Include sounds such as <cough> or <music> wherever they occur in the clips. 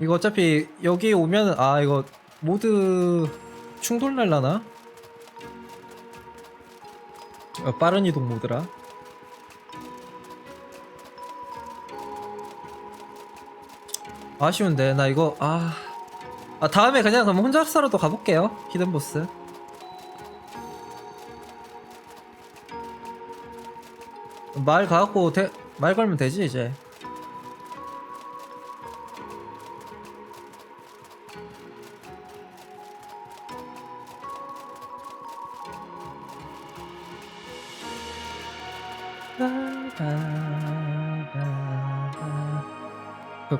이거 어차피 여기 오면 아 이거 모드 충돌 날라나? 어, 빠른 이동 모드라. 아쉬운데 나 이거 아, 아 다음에 그냥 그럼 혼자 사로도 가볼게요 히든 보스. 말 가고 대, 말 걸면 되지 이제.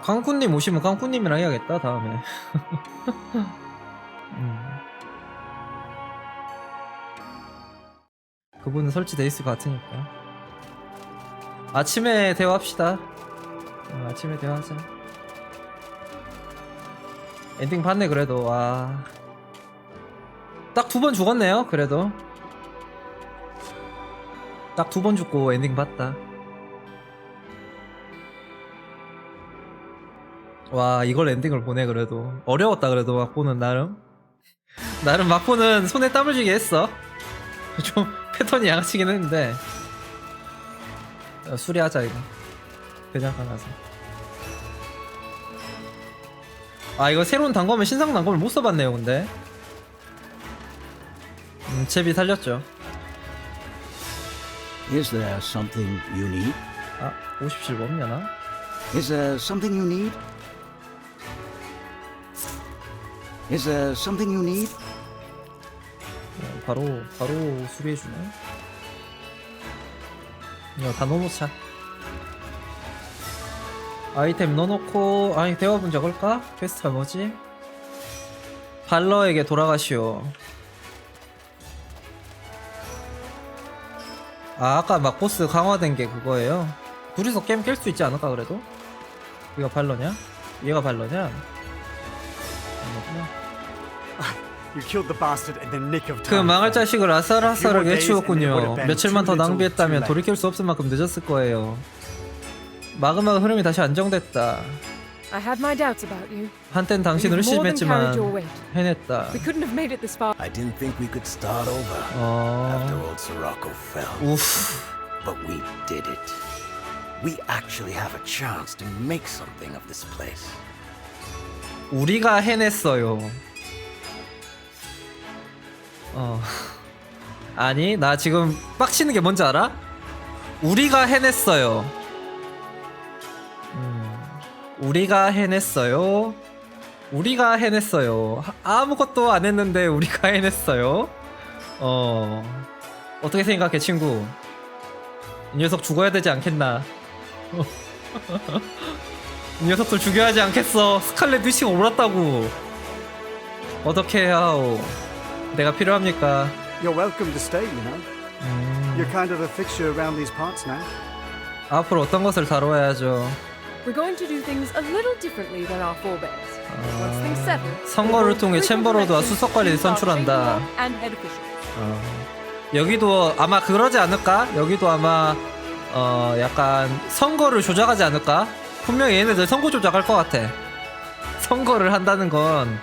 깡쿠님 오시면 깡쿠님이랑 해야겠다 다음에. <laughs> 음. 그분은 설치돼 있을 것 같으니까. 아침에 대화합시다. 어, 아침에 대화하자. 엔딩 봤네 그래도 와. 딱 두 번 죽었네요 그래도. 딱 두 번 죽고 엔딩 봤다. 와 이걸 엔딩을 보내 그래도. 어려웠다 그래도 막보는 나름. 나름 막보는 손에 땀을 쥐게 했어. <laughs> 좀 패턴이 양아치긴 했는데. 어, 수리하자 이거. 그냥 가나서. 아 이거 새로운 단검은 신상 단검을 못 써봤네요 근데. 음 채비 살렸죠. Is there something you need? 아 50실 없냐 나? Is there something you need? Is there something you need? 어, 바로 바로 수리해 주네 이거 다 넣어놓자 아이템 넣어놓고 아니 대화문 적을까? 퀘스트가 뭐지? 발러에게 돌아가시오 아 아까 막 보스 강화된 게 그거예요 둘이서 게임 깰 수 있지 않을까 그래도? 이거 발러냐? 얘가 발러냐? 아니구나. You killed the bastard in the nick of 그 time. 망할 자식을 아슬아슬하게 해치웠군요. Few more days 며칠만 더 낭비했다면. 돌이킬 수 없을 만큼 늦었을 거예요. 마그마가 흐름이 다시 안정됐다. I had my doubts about you. 한땐 당신을 의심했지만. 해냈다. We couldn't have made it this far. I didn't think we could start over after 어... old Sirocco fell. 우프. But we did it. We actually have a chance to make something of this place. 우리가 해냈어요. 어. 아니, 나 지금 빡치는 게 뭔지 알아? 우리가 해냈어요. 음, 우리가 해냈어요. 우리가 해냈어요. 하- 아무것도 안 했는데 우리가 <laughs> 해냈어요. 어. 어떻게 생각해, 친구? 이 녀석 죽어야 되지 않겠나? <laughs> 이 녀석들 죽여야 하지 않겠어. 스칼렛 위치가 올랐다고. 어떻게 해야 하오? 내가 필요합니까? You're welcome to stay, you know. 음, You're kind of a fixture around these parts now. 앞으로 어떤 것을 다뤄야죠. We're going to do things a little differently than our forebears. Once things settle, 선거를 we will 통해 frequent 챔버로드와 elections 수석 관리를 to our 선출한다. chamber and head officials. 어, 여기도 아마 그러지 않을까? 여기도 아마 어 약간 선거를 조작하지 않을까? 분명히 얘네들 선거 조작할 것 같아. 선거를 한다는 건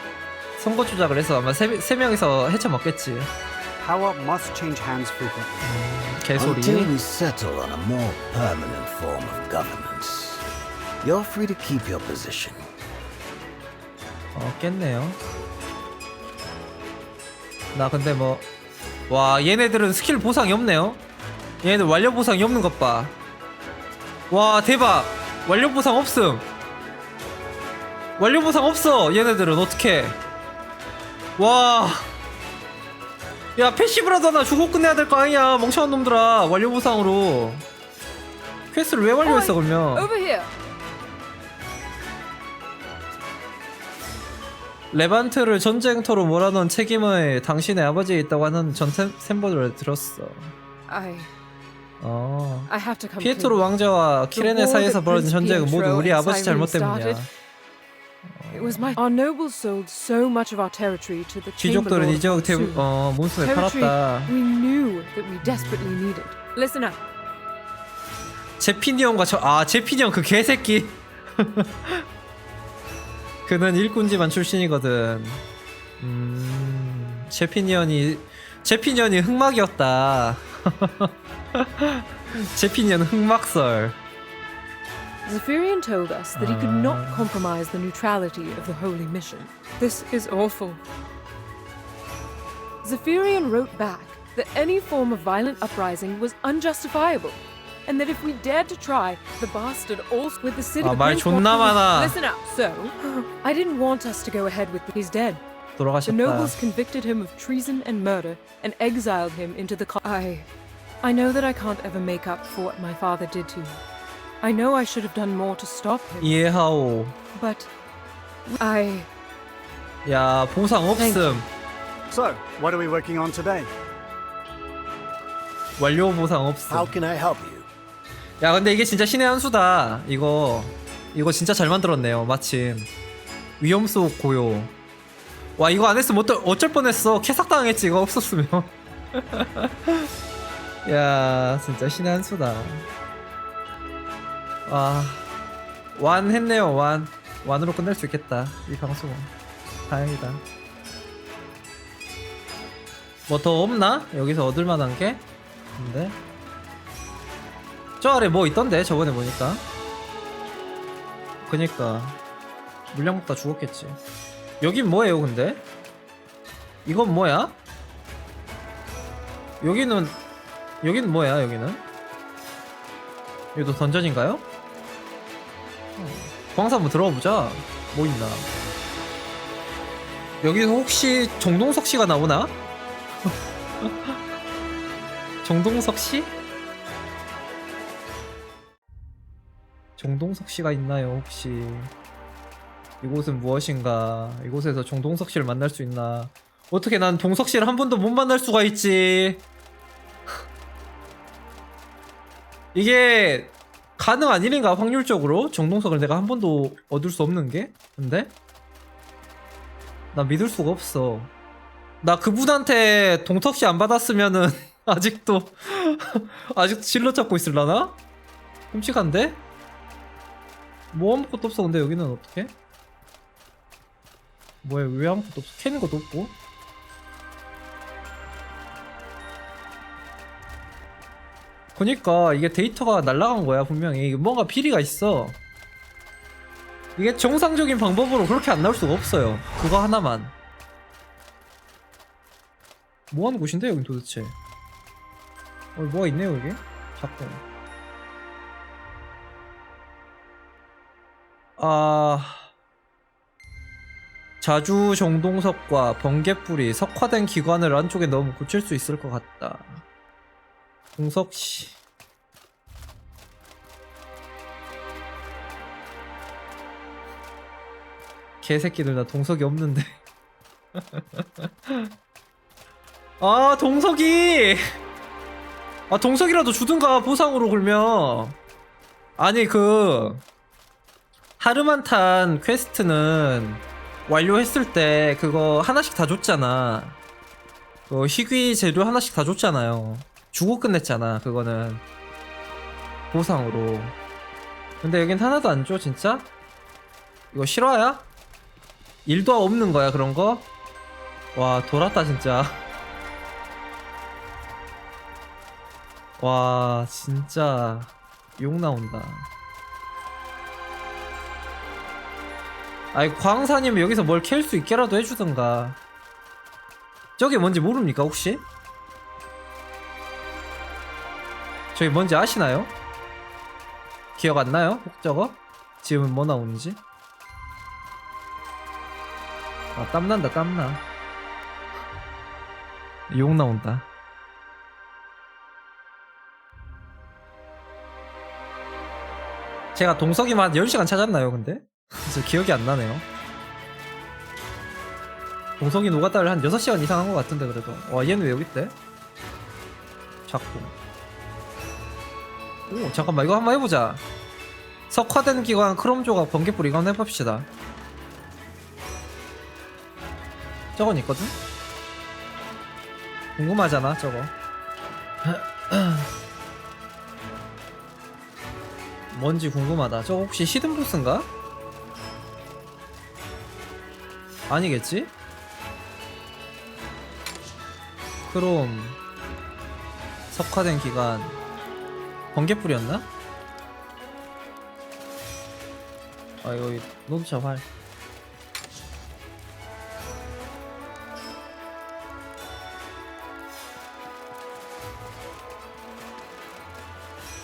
선거 조작을 해서 아마 세, 세 명이서 헤쳐 먹겠지. Power must change hands frequently. 개소리. Until we settle on a more permanent form of governance, you're free to keep your position. 어, 깼네요. 나 근데 뭐, 와, 얘네들은 스킬 보상이 없네요. 얘네들 완료 보상이 없는 것 봐. 와, 대박! 완료 보상 없음! 완료 보상 없어! 얘네들은 어떻게? 와. 야, 패시브라도 하나 주고 끝내야 될 거 아니야, 멍청한 놈들아. 완료 보상으로. 퀘스트를 왜 완료했어, 그러면? Over here. 레반트를 전쟁터로 몰아넣은 책임을 당신의 아버지에 있다고 하는 전 셈- 셈보를 들었어. I 어. I have to come 피에트로 clean. 왕자와 war 사이에서 벌어진 전쟁은 모두 우리 아버지 잘못 때문이야. 귀족들은 이 지역 Monsoon. 어, 몬스에 territory 팔았다. we knew that we desperately needed. Listen up. 제피니언과 저, 아, 제피니언 그 개새끼. <laughs> 그는 일꾼 집안 출신이거든. 음, 제피니언이 제피니언이 흑막이었다. <laughs> 제피니언 흑막설. Zephyrian told us that he could not Ah. compromise the neutrality of the holy mission. This is awful. Zephyrian wrote back that any form of violent uprising was unjustifiable, and that if we dared to try, the bastard also with the city. 아, the 말 prince 존나 wanted- 많아. Listen up. So, <gasps> I didn't want us to go ahead with. He's dead. The 돌아가셨다. nobles convicted him of treason and murder and exiled him into the. Co- I, I know that I can't ever make up for what my father did to you. I know I should have done more to stop him, 이해하오. but I. 야 보상 없음. So, what are we working on today? 완료 보상 없음. How can I help you? 야 근데 이게 진짜 신의 한 수다. 이거 이거 진짜 잘 만들었네요. 마침 위험 속 고요. 와 이거 안 했으면 어쩔, 어쩔 뻔했어. 캐삭 당했지 이거 없었으면. <laughs> 야 진짜 신의 한 수다. 와 완 했네요 완 완으로 끝낼 수 있겠다 이 방송은 다행이다. 뭐 더 없나 여기서 얻을 만한 게? 근데 저 아래 뭐 있던데 저번에 보니까 그니까 물량 먹다 죽었겠지 여긴 뭐예요 근데? 이건 뭐야? 여기는 여긴 뭐야 여기는? 여기도 던전인가요? 어, 광산 한번 들어가 보자. 뭐 있나? 여기서 혹시 정동석 씨가 나오나? <laughs> 정동석 씨? 정동석 씨가 있나요 혹시? 이곳은 무엇인가? 이곳에서 정동석 씨를 만날 수 있나? 어떻게 난 동석 씨를 한 번도 못 만날 수가 있지? <laughs> 이게 가능 아니는가? 확률적으로? 정동석을 내가 한 번도 얻을 수 없는 게? 근데? 나 믿을 수가 없어. 나 그분한테 씨안 받았으면은 <laughs> 아직도 <laughs> 아직도 질러 잡고 있을라나? 끔찍한데? 뭐 아무것도 없어. 근데 여기는 어떻게? 뭐야 왜 아무것도 없어? 캐는 것도 없고 그니까 이게 데이터가 날라간 거야 분명히. 뭔가 비리가 있어. 이게 정상적인 방법으로 그렇게 안 나올 수가 없어요. 그거 하나만. 뭐 하는 곳인데 여긴 도대체? 어 뭐가 있네요 여기? 자꾸. 아. 자주 정동석과 번개불이 석화된 기관을 안쪽에 넣으면 고칠 수 있을 것 같다. 동석씨. 개새끼들 나 동석이 없는데. <laughs> 아 동석이. 아 동석이라도 주든가 보상으로 그러면. 아니 그 하르만탄 퀘스트는 완료했을 때 그거 하나씩 다 줬잖아. 그 희귀 재료 하나씩 다 줬잖아요. 주고 끝냈잖아. 그거는 보상으로. 근데 여긴 하나도 안 줘, 진짜? 이거 실화야? 일도 없는 거야, 그런 거? 와, 돌았다, 진짜. <laughs> 와, 진짜 욕 나온다. 아이 광사님 여기서 뭘 캘 수 있게라도 해주던가 저게 뭔지 모릅니까 혹시? 저게 뭔지 아시나요? 기억 안 나요? 혹 저거? 지금은 뭐 나오는지? 아 땀난다 땀나 욕 나온다 제가 동석이만 한 10시간 찾았나요 근데? <laughs> 진짜 기억이 안 나네요. 동석이 노가다를 한 6시간 이상 한 것 같은데 그래도 와 얘는 왜 여기 있대? 자꾸 오 잠깐만 이거 한번 해보자 석화된 기관 크롬 조각 번개불 한번 해봅시다 저건 있거든? 궁금하잖아 저거 <clears throat> 뭔지 궁금하다 저거 혹시 히든 보스인가? 아니겠지? 크롬 석화된 기간 번개불이었나? 아 이거 노드차 활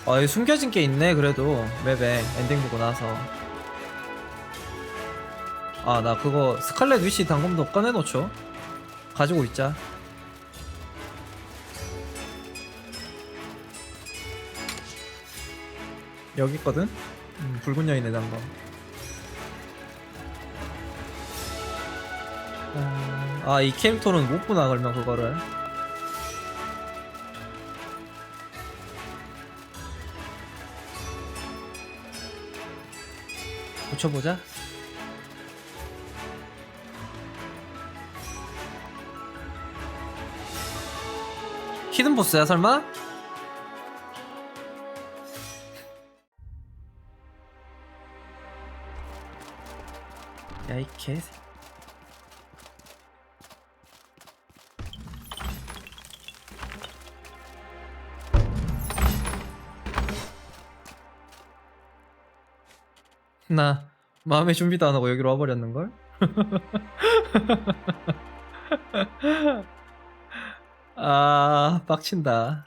아, 숨겨진 게 있네, 그래도. 맵에, 엔딩 보고 나서. 아, 나 그거, 스칼렛 위시 단검도 꺼내놓죠. 가지고 있자. 여기 있거든? 음, 붉은 여인의 단검. 어, 아, 이 캐릭터는 못 보나, 그러면 그거를. 붙여보자. 히든 보스야 설마? 야이 개. 나 마음의 준비도 안 하고 여기로 와버렸는 걸? <laughs> 아 빡친다.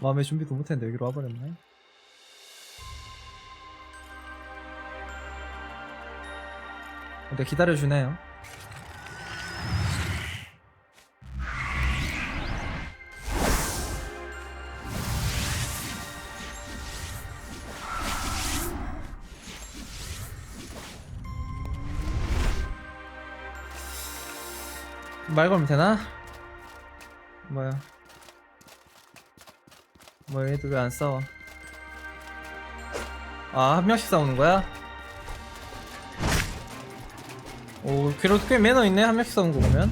마음의 준비도 못했는데 여기로 와버렸네. 근데 기다려주네요. 말 걸면 되나? 뭐야? 뭐 얘들 왜 안 싸워? 아 한 명씩 싸우는 거야? 오 그래도 꽤 매너 있네 한 명씩 싸우는 거 보면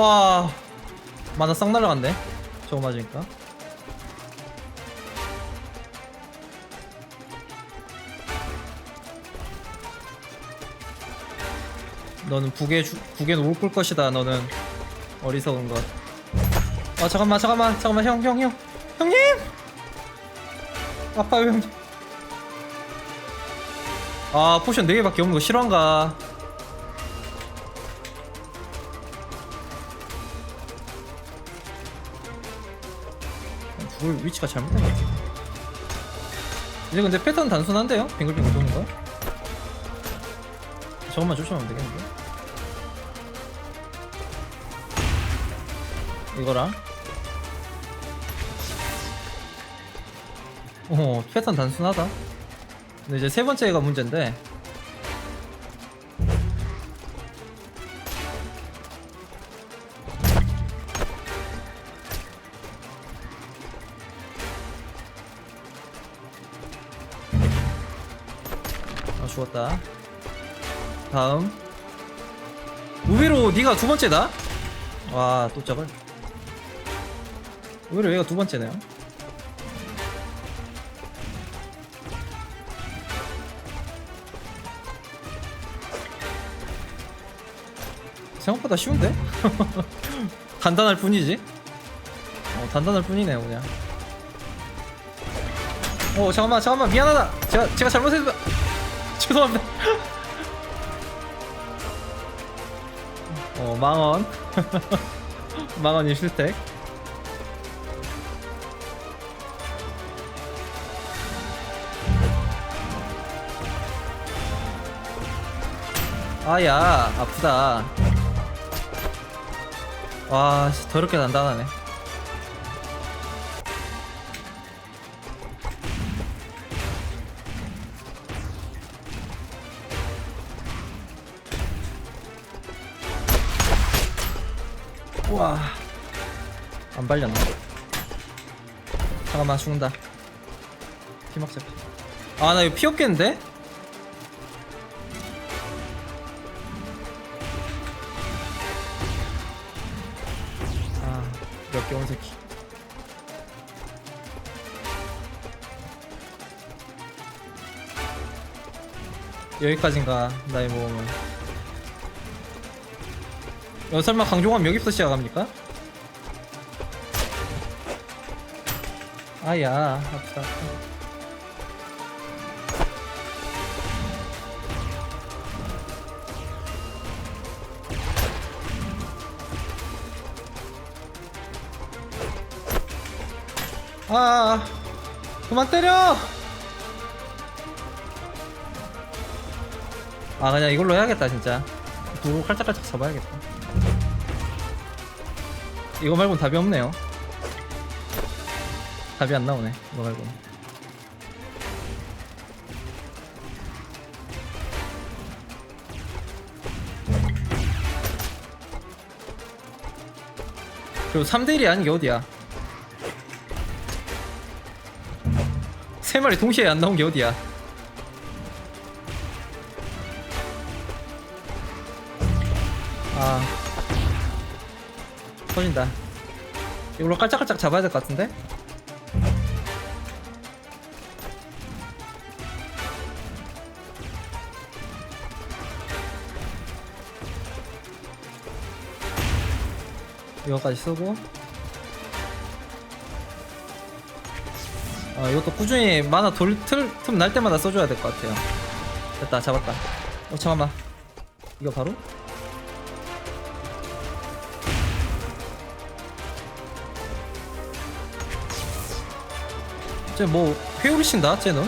와 만화 싹 날라갔네. 저거 맞으니까. 너는 북에 주, 북에 올걸 것이다 너는. 어리석은 것 아 잠깐만 잠깐만 잠깐만 형 형 형. 형 님! 아파요 형님. 아 포션 4개밖에 없는 거 실화인가 죽을 위치가 잘못된 것 같아. 이제 근데 패턴 단순한데요? 빙글빙글 도는 거? 저것만 조심하면 되겠는데? 이거랑 어 패턴 단순하다 근데 이제 세 번째가 문제인데 다음. 의외로 네가 두 번째다? 와또 짝을 의외로 얘가 두 번째네요. 생각보다 쉬운데? <laughs> 단단할 뿐이지. 어 단단할 뿐이네요 그냥. 어 잠깐만 잠깐만. 미안하다. 제가 제가 잘못했다 <laughs> 죄송합니다 망원 망원 일실택. 아야 아프다. 와 씨, 더럽게 단단하네 우와. 안 발렸나 잠깐만 죽는다. 피 먹자 아나 이거 피 없겠는데? 아 역겨운 새끼. 여기까진가 나의 모험은 어, 설마 강종함 여기부터 시작합니까? 아야 아프다. 아 그만 때려 아 그냥 이걸로 해야겠다 진짜 두고 칼짝칼짝 잡아야겠다 이거 말고는 답이 없네요. 답이 안 나오네 이거 말고는. 그리고 3대1이 아닌 게 어디야? 세 마리 동시에 안 나온 게 어디야 터진다. 이걸로 깔짝깔짝 잡아야 될 것 같은데? 이거까지 쓰고. 아 이것도 꾸준히 만화 돌틈 날 때마다 써줘야 될 것 같아요. 됐다 잡았다. 어 잠깐만. 이거 바로? 쟤뭐 회오리 친다 쟤는?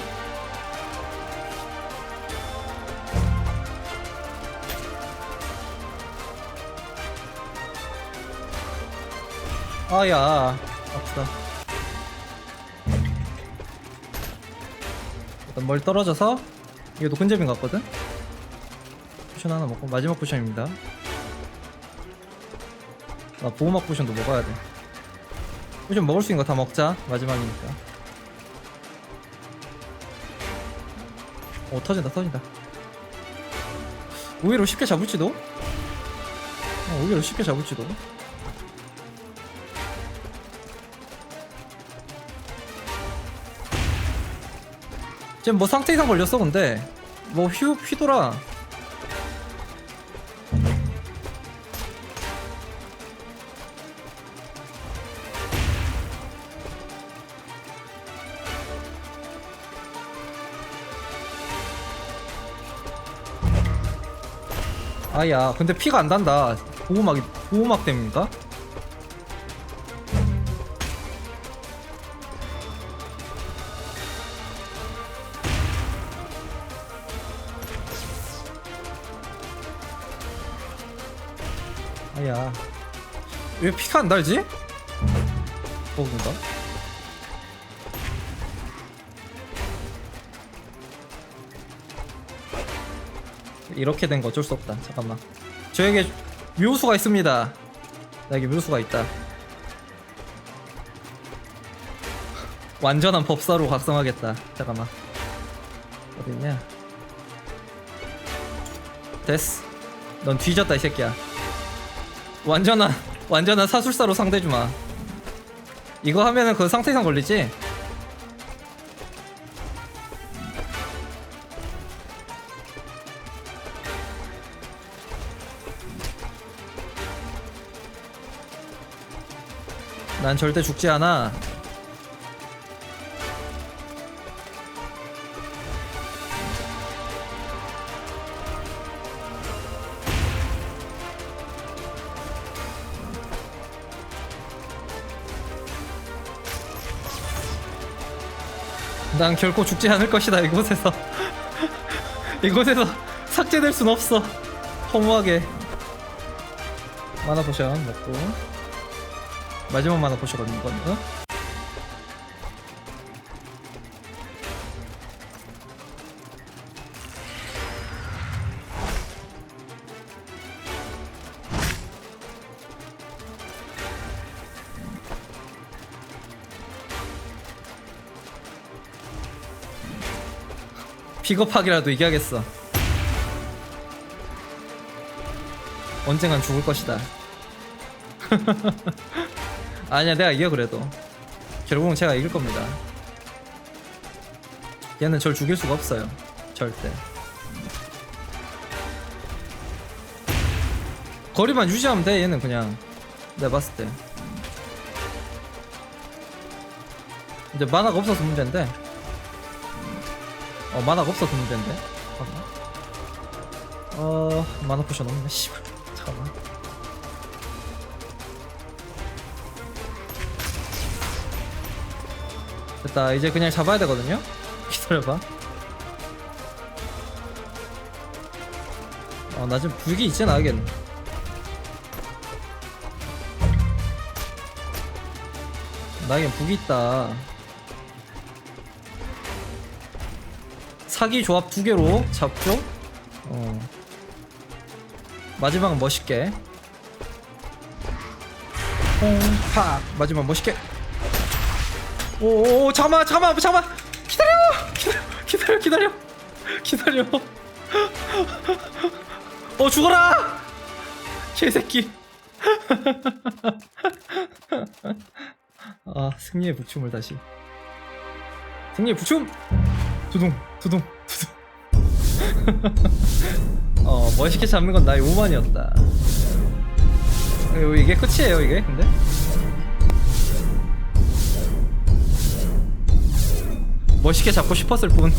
아야 아프다. 일단 멀리 떨어져서 근접인 것 같거든? 쿠션 하나 먹고 마지막 쿠션입니다. 나 보호막 쿠션도 먹어야 돼. 쿠션 먹을 수 있는 거 다 먹자 마지막이니까 오 터진다 터진다. 의외로 쉽게 잡을지도? 어, 의외로 쉽게 잡을지도? 지금 뭐 상태 이상 걸렸어 근데. 뭐 휘, 휘돌아 아야 근데 피가 안 단다 보호막이 보호막 때문인가? 아야 왜 피가 안 달지? 버그인가? 이렇게 된 거 어쩔 수 없다. 잠깐만. 저에게 묘수가 있습니다. 나에게 묘수가 있다. 완전한 법사로 각성하겠다. 잠깐만. 어딨냐? 됐어. 넌 뒤졌다 이 새끼야. 완전한 완전한 사술사로 상대해주마. 이거 하면은 그 상태 이상 걸리지? 난 절대 죽지 않아. 난 결코 죽지 않을 것이다 이곳에서. <laughs> 이곳에서 삭제될 순 없어. 허무하게. 마나 포션 먹고 마지막 만화 보셔거든요 이건 어? 픽업하기라도 이겨야겠어 언젠간 죽을 것이다 <laughs> 아니야, 내가 이겨 그래도. 결국은 제가 이길 겁니다. 얘는 절 죽일 수가 없어요. 절대. 거리만 유지하면 돼. 얘는 그냥 내가 봤을 때. 이제 만화가 없어서 문제인데. 어 만화가 없어서 문제인데. 어 만화 포션 없네. 씨발. 됐다. 이제 그냥 잡아야 되거든요. 기다려봐. 어, 나 지금 불기 있진 않겠네. 나에겐 북이 있다. 사기 조합 두 개로 잡죠. 어. 마지막은 멋있게. 퐁팍 마지막 멋있게. 오오 잠깐만 잠깐만 잠깐만 기다려 기다려 기다려 기다려. 기다려. 어 죽어라. 개새끼. 아 승리의 북춤을 다시. 승리의 북춤. 두둥 두둥 두둥. <laughs> 어 멋있게 잡는 건 나의 오만이었다. 어, 이게 끝이에요 이게? 근데 멋있게 잡고 싶었을 뿐.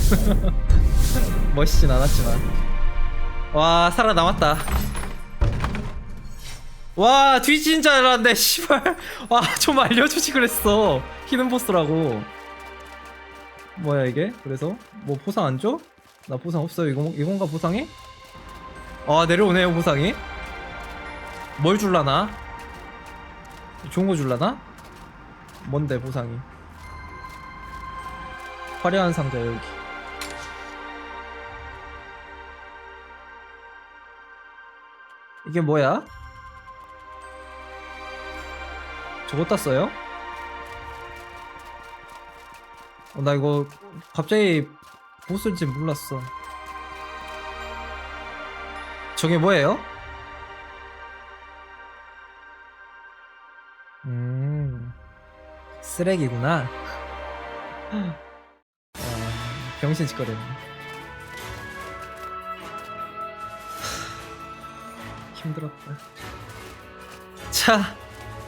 <laughs> 멋있진 않았지만. 와 살아남았다. 와 뒤진 줄 알았는데 씨발. 와좀 알려주지 그랬어. 히든 보스라고. 뭐야 이게? 그래서? 뭐 보상 안 줘? 나 보상 없어요. 이거 이건가 보상이? 아 내려오네요 보상이. 뭘 줄라나? 좋은 거 줄라나? 뭔데 보상이 화려한 상자 여기 이게 뭐야? 저거 땄어요? 어, 나 이거 갑자기 보스인지 몰랐어. 저게 뭐예요? 음, 쓰레기구나. 어, 병신 짓거리네. 힘들었다. 자,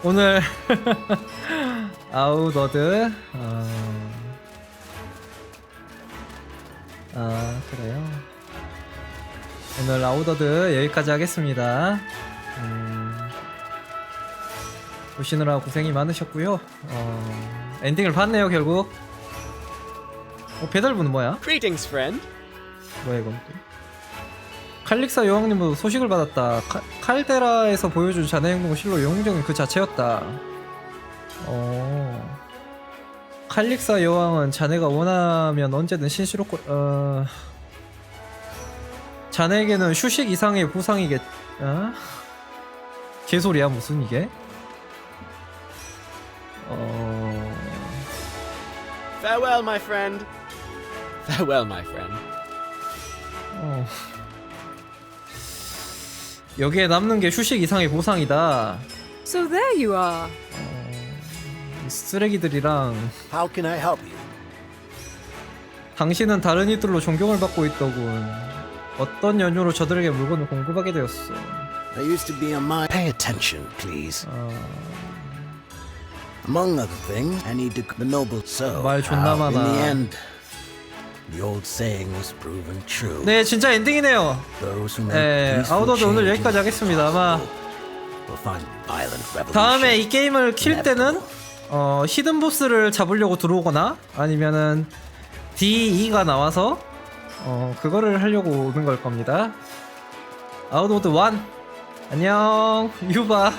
오늘 <laughs> 아웃어드. 어... 아 그래요. 오늘 아웃어드 여기까지 하겠습니다. 음... 보시느라 고생이 많으셨고요. 어... 엔딩을 봤네요 결국 어, 배달부는 뭐야? Greetings, friend. 뭐야 이건 또 칼릭사 여왕님도 소식을 받았다 카, 칼데라에서 보여준 자네 행동은 실로 영웅적인 그 자체였다 어 칼릭사 여왕은 자네가 원하면 언제든 신시로코 어 자네에게는 휴식 이상의 보상이겠 어? 개소리야 무슨 이게 어 Farewell, my friend. Farewell, my friend. 어. 여기에 남는 게 휴식 이상의 보상이다. So there you are. 이 쓰레기들이랑 How can I help you? 당신은 다른 이들로 존경을 받고 있더군. 어떤 연유로 저들에게 물건을 공급하게 되었어. I used to be a mine. Pay attention, please. 어, Among other things, I need to the noble so. 말 존나 how, in 많아. the end, the old saying was proven true. 네, 진짜 엔딩이네요. Those who 네, make 아웃어드 오늘 여기까지 하겠습니다. 아마 will find violent revolution. 다음에 이 게임을 킬 때는 어, 히든 보스를 잡으려고 들어오거나 아니면은 D2가 나와서 어, 그거를 하려고 오는 걸 겁니다. 아웃오드 1 안녕 유바